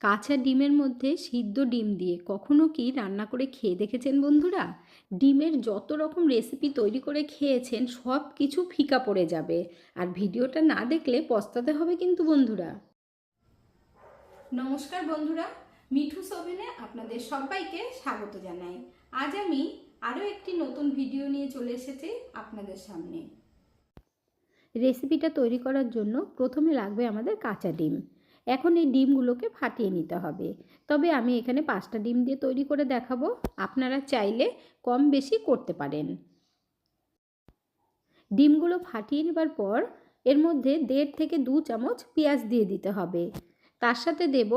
কাঁচা ডিমের মধ্যে সিদ্ধ ডিম দিয়ে কখনো কি রান্না করে খেয়ে দেখেছেন বন্ধুরা? ডিমের যত রকম রেসিপি তৈরি করে খেয়েছেন, সব কিছু ফিকা পড়ে যাবে। আর ভিডিওটা না দেখলে পস্তাতে হবে কিন্তু বন্ধুরা। নমস্কার বন্ধুরা, মিঠু সোভেনে আপনাদের সবাইকে স্বাগত জানাই। আজ আমি আরও একটি নতুন ভিডিও নিয়ে চলে এসেছি আপনাদের সামনে। রেসিপিটা তৈরি করার জন্য প্রথমে লাগবে আমাদের কাঁচা ডিম। এখন এই ডিমগুলোকে ফাটিয়ে নিতে হবে। তবে আমি এখানে পাঁচটা ডিম দিয়ে তৈরি করে দেখাবো। আপনারা চাইলে কম বেশি করতে পারেন। ডিমগুলো ফাটিয়ে নেবার পর এর মধ্যে দেড় থেকে দু চামচ পেঁয়াজ দিয়ে দিতে হবে। তার সাথে দেব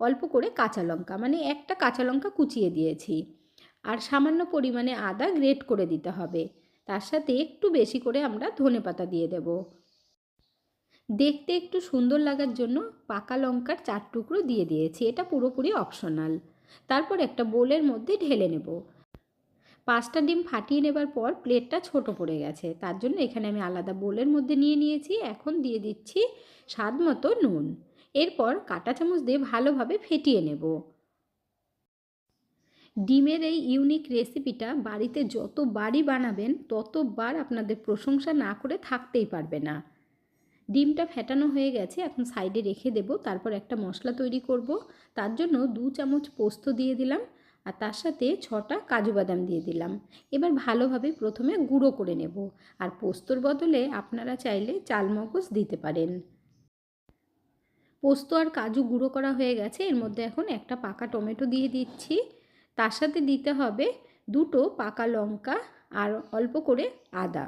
অল্প করে কাঁচা লঙ্কা মানে একটা কাঁচা লঙ্কা কুচিয়ে দিয়েছি। আর সামান্য পরিমাণে আদা গ্রেট করে দিতে হবে। তার সাথে একটু বেশি করে আমরা ধনে পাতা দিয়ে দেব। দেখতে একটু সুন্দর লাগার জন্য পাকা লঙ্কার চার টুকরো দিয়ে দিয়েছি। এটা পুরোপুরি অপশনাল তারপর একটা বোলের মধ্যে ঢেলে নেব। পাঁচটা ডিম ফাটিয়ে নেবার পর প্লেটটা ছোট পড়ে গেছে। তার জন্য এখানে আমি আলাদা বোলের মধ্যে নিয়ে নিয়েছি। এখন দিয়ে দিচ্ছি স্বাদ মতো নুন। এরপর কাঁটা চামচ দিয়ে ভালোভাবে ফেটিয়ে নেব। ডিমের এই ইউনিক রেসিপিটা বাড়িতে যতবারই বানাবেন, ততবার আপনাদের প্রশংসা না করে থাকতেই পারবে না। ডিমটা ফেটানো হয়ে গেছে, এখন সাইডে রেখে দেব। তারপর একটা মশলা তৈরি করব। তার জন্য দু চামচ পোস্ত দিয়ে দিলাম আর তার সাথে ছটা কাজু বাদাম দিয়ে দিলাম। এবার ভালোভাবে প্রথমে গুঁড়ো করে নেব আর পোস্তর বদলে আপনারা চাইলে চালমগজ দিতে পারেন। পোস্ত আর কাজু গুঁড়ো করা হয়ে গেছে। এর মধ্যে এখন একটা পাকা টমেটো দিয়ে দিচ্ছি। তার সাথে দিতে হবে দুটো পাকা লঙ্কা আর অল্প করে আদা।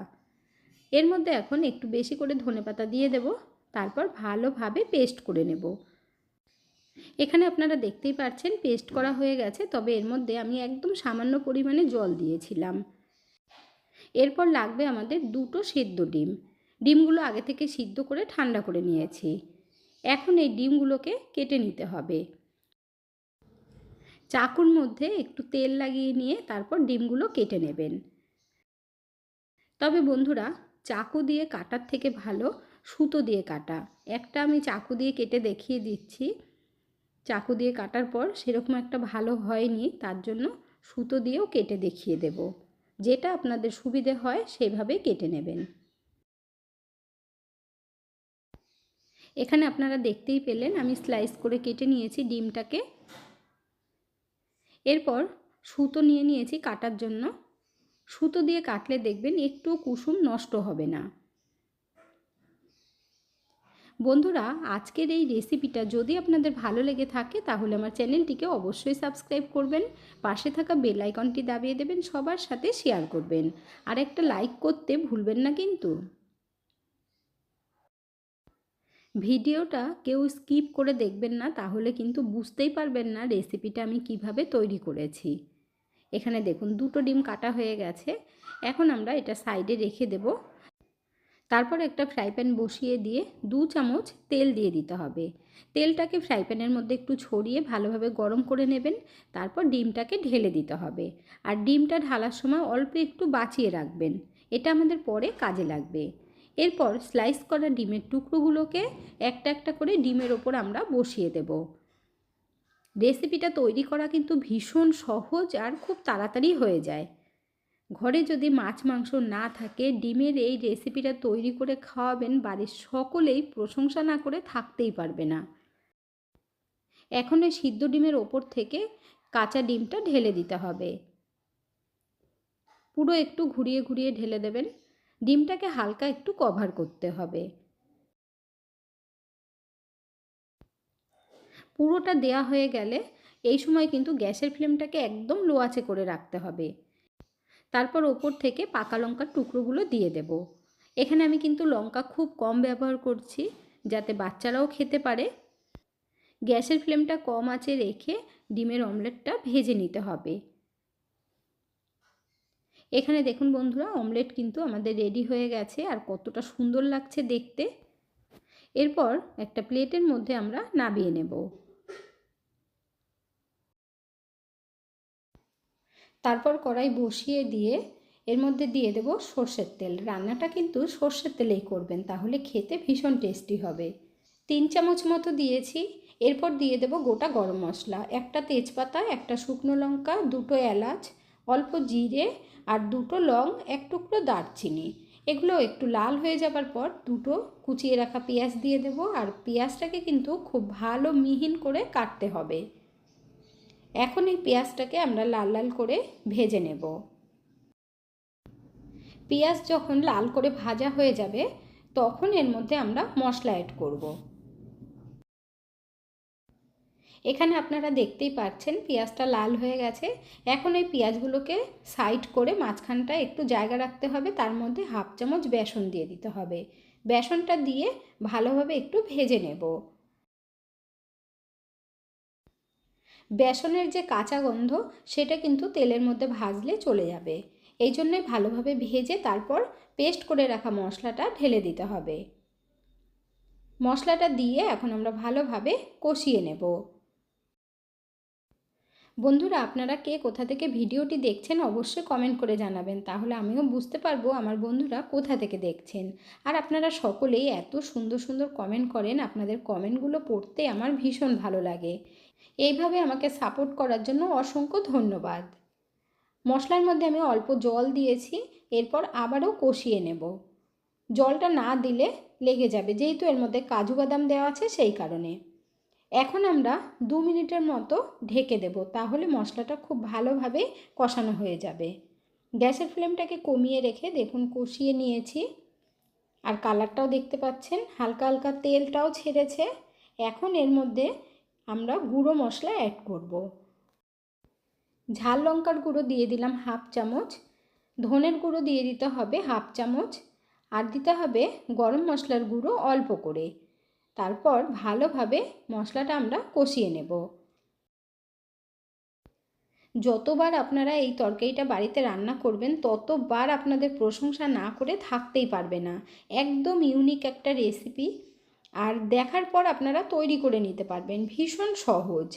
এর মধ্যে এখন একটু বেশি করে ধনেপাতা দিয়ে দেব, তারপর ভালোভাবে পেস্ট করে নেব। এখানে আপনারা দেখতেই পাচ্ছেন পেস্ট করা হয়ে গেছে, তবে এর মধ্যে আমি একদম সামান্য পরিমাণে জল দিয়েছিলাম। এরপর লাগবে আমাদের দুটো সেদ্ধ ডিম। ডিমগুলো আগে থেকে সিদ্ধ করে ঠান্ডা করে নিয়েছি। এখন এই ডিমগুলোকে কেটে নিতে হবে। চাকুর মধ্যে একটু তেল লাগিয়ে নিয়ে তারপর ডিমগুলো কেটে নেবেন। তবে বন্ধুরা চাকু দিয়ে কাটার থেকে ভালো সুতো দিয়ে কাটা। একটা আমি চাকু দিয়ে কেটে দেখিয়ে দিচ্ছি। চাকু দিয়ে কাটার পর সেরকম একটা ভালো হয়নি, তার জন্য সুতো দিয়েও কেটে দেখিয়ে দেব। যেটা আপনাদের সুবিধে হয় সেভাবে কেটে নেবেন। এখানে আপনারা দেখতেই পেলেন আমি স্লাইস করে কেটে নিয়েছি ডিমটাকে। এরপর সুতো নিয়ে নিয়েছি কাটার জন্য। সুতো দিয়ে কাটলে দেখবেন একটু কুসুম নষ্ট হবে না। বন্ধুরা, আজকের এই রেসিপিটা যদি আপনাদের ভালো লেগে থাকে, তাহলে আমার চ্যানেলটিকে অবশ্যই সাবস্ক্রাইব করবেন, পাশে থাকা বেল আইকনটি দাবিয়ে দেবেন, সবার সাথে শেয়ার করবেন। আর একটা লাইক করতে ভুলবেন না কিন্তু। ভিডিওটা কেউ স্কিপ করে দেখবেন না, তাহলে কিন্তু বুঝতেই পারবেন না রেসিপিটা আমি কীভাবে তৈরি করেছি। এখানে দেখুন দুটো ডিম কাটা হয়ে গেছে। এখন আমরা এটা সাইডে রেখে দেব। তারপর একটা ফ্রাই প্যান বসিয়ে দিয়ে দু চামচ তেল দিয়ে দিতে হবে। তেলটাকে ফ্রাই প্যানের মধ্যে একটু ছড়িয়ে ভালোভাবে গরম করে নেবেন। তারপর ডিমটাকে ঢেলে দিতে হবে। আর ডিমটা ঢালার সময় অল্প একটু বাঁচিয়ে রাখবেন। এটা আমাদের পরে কাজে লাগবে। এরপর স্লাইস করা ডিমের টুকরোগুলোকে একটা একটা করে ডিমের ওপর আমরা বসিয়ে দেব। রেসিপিটা তৈরি করা কিন্তু ভীষণ সহজ আর খুব তাড়াতাড়ি হয়ে যায়। ঘরে যদি মাছ মাংস না থাকে, ডিমের এই রেসিপিটা তৈরি করে খাওয়াবেন বাড়ির সকলেই প্রশংসা না করে থাকতেই পারবে না। এখন এই সিদ্ধ ডিমের ওপর থেকে কাঁচা ডিমটা ঢেলে দিতে হবে। পুরো একটু ঘুরিয়ে ঘুরিয়ে ঢেলে দেবেন। ডিমটাকে হালকা একটু কভার করতে হবে। পুরোটা দেয়া হয়ে গেলে এই সময় কিন্তু গ্যাসের ফ্লেমটাকে একদম লো আঁচে করে রাখতে হবে। তারপর ওপর থেকে পাকা লঙ্কার টুকরোগুলো দিয়ে দেব। এখানে আমি কিন্তু লঙ্কা খুব কম ব্যবহার করছি যাতে বাচ্চারাও খেতে পারে। গ্যাসের ফ্লেমটা কম আঁচে রেখে ডিমের অমলেটটা ভেজে নিতে হবে। এখানে দেখুন বন্ধুরা, অমলেট কিন্তু আমাদের রেডি হয়ে গেছে আর কতটা সুন্দর লাগছে দেখতে। এরপর একটা প্লেটের মধ্যে আমরা নাবিয়ে নেব। তারপর কড়াই বসিয়ে দিয়ে এর মধ্যে দিয়ে দেব সর্ষের তেল। রান্নাটা কিন্তু সর্ষের তেলেই করবেন, তাহলে খেতে ভীষণ টেস্টি হবে। তিন চামচ মতো দিয়েছি, এরপর দিয়ে দেব গোটা গরম মশলা। একটা তেজপাতা, একটা শুকনো লঙ্কা, দুটো এলাচ, অল্প জিরে আর দুটো লং, এক টুকরো দারচিনি। এগুলো একটু লাল হয়ে যাবার পর দুটো কুচিয়ে রাখা পেঁয়াজ দিয়ে দেব, আর পেঁয়াজটাকে কিন্তু খুব ভালো মিহিন করে কাটতে হবে। এখন এই পেঁয়াজটাকে আমরা লাল লাল করে ভেজে নেব। পেঁয়াজ যখন লাল করে ভাজা হয়ে যাবে, তখন এর মধ্যে আমরা মশলা অ্যাড করব। এখানে আপনারা দেখতেই পাচ্ছেন পেঁয়াজটা লাল হয়ে গেছে। এখন এই পেঁয়াজগুলোকে সাইড করে মাঝখানটা একটু জায়গা রাখতে হবে, তার মধ্যে হাফ চামচ বেসন দিয়ে দিতে হবে। বেসনটা দিয়ে ভালোভাবে একটু ভেজে নেব। বেসনের যে কাঁচা গন্ধ, সেটা কিন্তু তেলের মধ্যে ভাজলে চলে যাবে। এই জন্যই ভালোভাবে ভেজে তারপর পেস্ট করে রাখা মশলাটা ঢেলে দিতে হবে। মশলাটা দিয়ে এখন আমরা ভালোভাবে কষিয়ে নেব। বন্ধুরা, আপনারা কে কোথা থেকে ভিডিওটি দেখছেন অবশ্যই কমেন্ট করে জানাবেন। তাহলে আমিও বুঝতে পারব আমার বন্ধুরা কোথা থেকে দেখছেন। আর আপনারা সকলেই এত সুন্দর সুন্দর কমেন্ট করেন, আপনাদের কমেন্টগুলো পড়তে আমার ভীষণ ভালো লাগে। এইভাবে আমাকে সাপোর্ট করার জন্য অসংখ্য ধন্যবাদ। মশলার মধ্যে আমি অল্প জল দিয়েছি, এরপর আবারও কষিয়ে নেব। জলটা না দিলে লেগে যাবে, যেহেতু এর মধ্যে কাজু বাদাম দেওয়া আছে সেই কারণে। এখন আমরা দু মিনিটের মতো ঢেকে দেব, তাহলে মশলাটা খুব ভালোভাবে কষানো হয়ে যাবে। গ্যাসের ফ্লেমটাকে কমিয়ে রেখে দেখুন, কষিয়ে নিয়েছি। আর কালারটাও দেখতে পাচ্ছেন, হালকা হালকা তেলটাও ছেড়েছে। এখন এর মধ্যে আমরা গুঁড়ো মশলা অ্যাড করব। ঝাল লঙ্কার গুঁড়ো দিয়ে দিলাম হাফ চামচ। ধনের গুঁড়ো দিয়ে দিতে হবে হাফ চামচ। আর দিতে হবে গরম মশলার গুঁড়ো অল্প করে। তারপর ভালোভাবে মশলাটা আমরা কষিয়ে নেব। যতবার আপনারা এই তরকারিটা বাড়িতে রান্না করবেন, ততবার আপনাদের প্রশংসা না করে থাকতেই পারবে না। একদম ইউনিক একটা রেসিপি আর দেখার পর আপনারা তৈরি করে নিতে পারবেন। ভীষণ সহজ।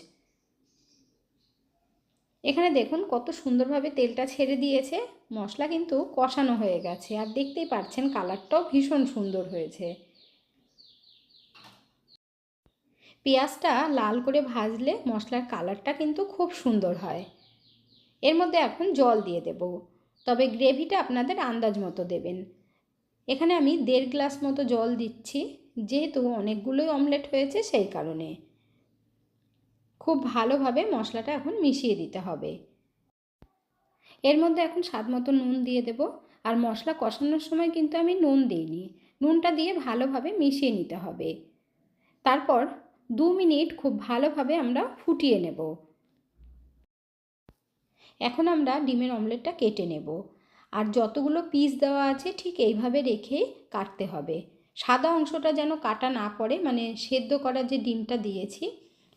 এখানে দেখুন কত সুন্দরভাবে তেলটা ছেড়ে দিয়েছে। মশলা কিন্তু কষানো হয়ে গেছে। আর দেখতেই পাচ্ছেন কালারটাও ভীষণ সুন্দর হয়েছে। পেঁয়াজটা লাল করে ভাজলে মশলার কালারটা কিন্তু খুব সুন্দর হয়। এর মধ্যে এখন জল দিয়ে দেব। তবে গ্রেভিটা আপনাদের আন্দাজ মতো দেবেন। এখানে আমি দেড় গ্লাস মতো জল দিচ্ছি, যেহেতু অনেকগুলোই অমলেট হয়েছে সেই কারণে। খুব ভালোভাবে মশলাটা এখন মিশিয়ে দিতে হবে। এর মধ্যে এখন স্বাদ মতো নুন দিয়ে দেব, আর মশলা কষানোর সময় কিন্তু আমি নুন দিইনি। নুনটা দিয়ে ভালোভাবে মিশিয়ে নিতে হবে। তারপর দু মিনিট খুব ভালোভাবে আমরা ফুটিয়ে নেব। এখন আমরা ডিমের অমলেটটা কেটে নেব। আর যতগুলো পিস দেওয়া আছে ঠিক এইভাবে রেখে কাটতে হবে। সাদা অংশটা যেন কাটা না পড়ে মানে সেদ্ধ করার যে ডিমটা দিয়েছি,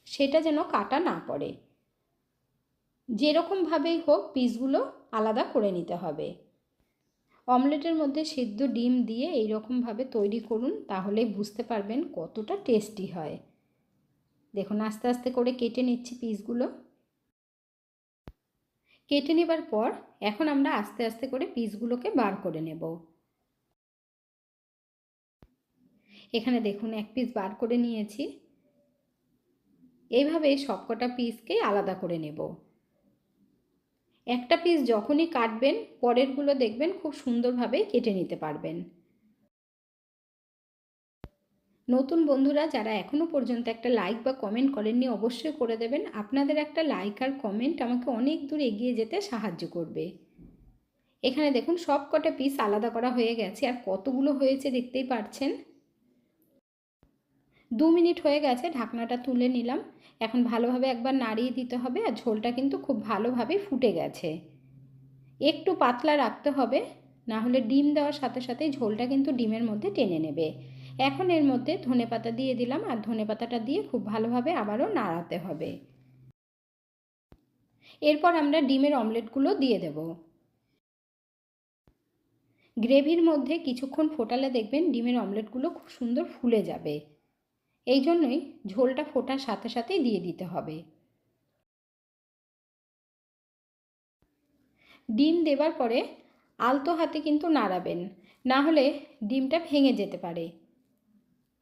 সেটা যেন কাটা না পড়ে। যেরকমভাবেই হোক পিসগুলো আলাদা করে নিতে হবে। অমলেটের মধ্যে সেদ্ধ ডিম দিয়ে এইরকমভাবে তৈরি করুন, তাহলে বুঝতে পারবেন কতটা টেস্টি হয়। দেখুন, আস্তে আস্তে করে কেটে নিচ্ছি পিসগুলো কেটে নেবার পর এখন আমরা আস্তে আস্তে করে পিসগুলোকে বার করে নেব। এখানে দেখুন, এক পিস বার করে নিয়েছি। এইভাবে সবকটা পিসকে আলাদা করে নেব। একটা পিস যখনই কাটবেন, পরেরগুলো দেখবেন খুব সুন্দরভাবে কেটে নিতে পারবেন। নতুন বন্ধুরা, যারা এখনও পর্যন্ত একটা লাইক বা কমেন্ট করেননি, অবশ্যই করে দেবেন। আপনাদের একটা লাইক আর কমেন্ট আমাকে অনেক দূর এগিয়ে যেতে সাহায্য করবে। এখানে দেখুন সব কটা পিস আলাদা করা হয়ে গেছে, আর কতগুলো হয়েছে দেখতেই পারছেন? দু মিনিট হয়ে গেছে, ঢাকনাটা তুলে নিলাম। এখন ভালোভাবে একবার নাড়িয়ে দিতে হবে, আর ঝোলটা কিন্তু খুব ভালোভাবে ফুটে গেছে। একটু পাতলা রাখতে হবে, না হলে ডিম দেওয়ার সাথে সাথে ঝোলটা কিন্তু ডিমের মধ্যে টেনে নেবে। এখন এর মধ্যে ধনে পাতা দিয়ে দিলাম আর ধনে পাতাটা দিয়ে খুব ভালোভাবে আবারও নাড়াতে হবে। এরপর আমরা ডিমের অমলেটগুলো দিয়ে দেব। গ্রেভির মধ্যে কিছুক্ষণ ফোটালে দেখবেন ডিমের অমলেটগুলো খুব সুন্দর ফুলে যাবে। এই জন্যই ঝোলটা ফোটার সাথে সাথেই দিয়ে দিতে হবে। ডিম দেবার পরে আলতো হাতে কিন্তু নাড়াবেন, না হলে ডিমটা ভেঙে যেতে পারে।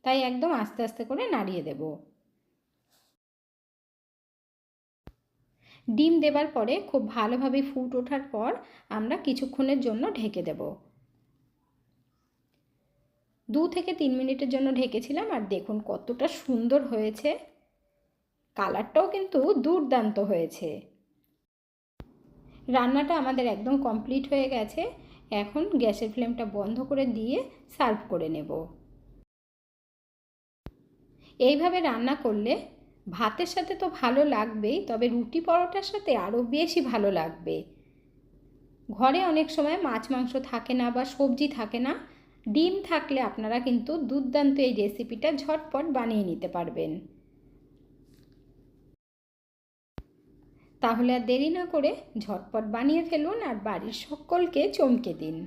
তাই একদম আস্তে আস্তে করে নাড়িয়ে দেব। ডিম দেবার পরে খুব ভালোভাবে ফুট ওঠার পর আমরা কিছুক্ষণের জন্য ঢেকে দেব। দু থেকে তিন মিনিটের জন্য ঢেকেছিলাম আর দেখুন কতটা সুন্দর হয়েছে। কালারটাও কিন্তু দুর্দান্ত হয়েছে। রান্নাটা আমাদের একদম কমপ্লিট হয়ে গেছে। এখন গ্যাসের ফ্লেমটা বন্ধ করে দিয়ে সার্ভ করে নেব। এইভাবে রান্না করলে ভাতের সাথে তো ভালো লাগবেই, তবে রুটি পরোটার সাথে আরও বেশি ভালো লাগবে। ঘরে অনেক সময় মাছ, মাংস থাকে না বা সবজি থাকে না, ডিম থাকলে আপনারা কিন্তু দুর্দান্ত এই রেসিপিটা ঝটপট বানিয়ে নিতে পারবেন। তাহলে আর দেরি না করে ঝটপট বানিয়ে ফেলুন আর বাড়ির সকলকে চমকে দিন।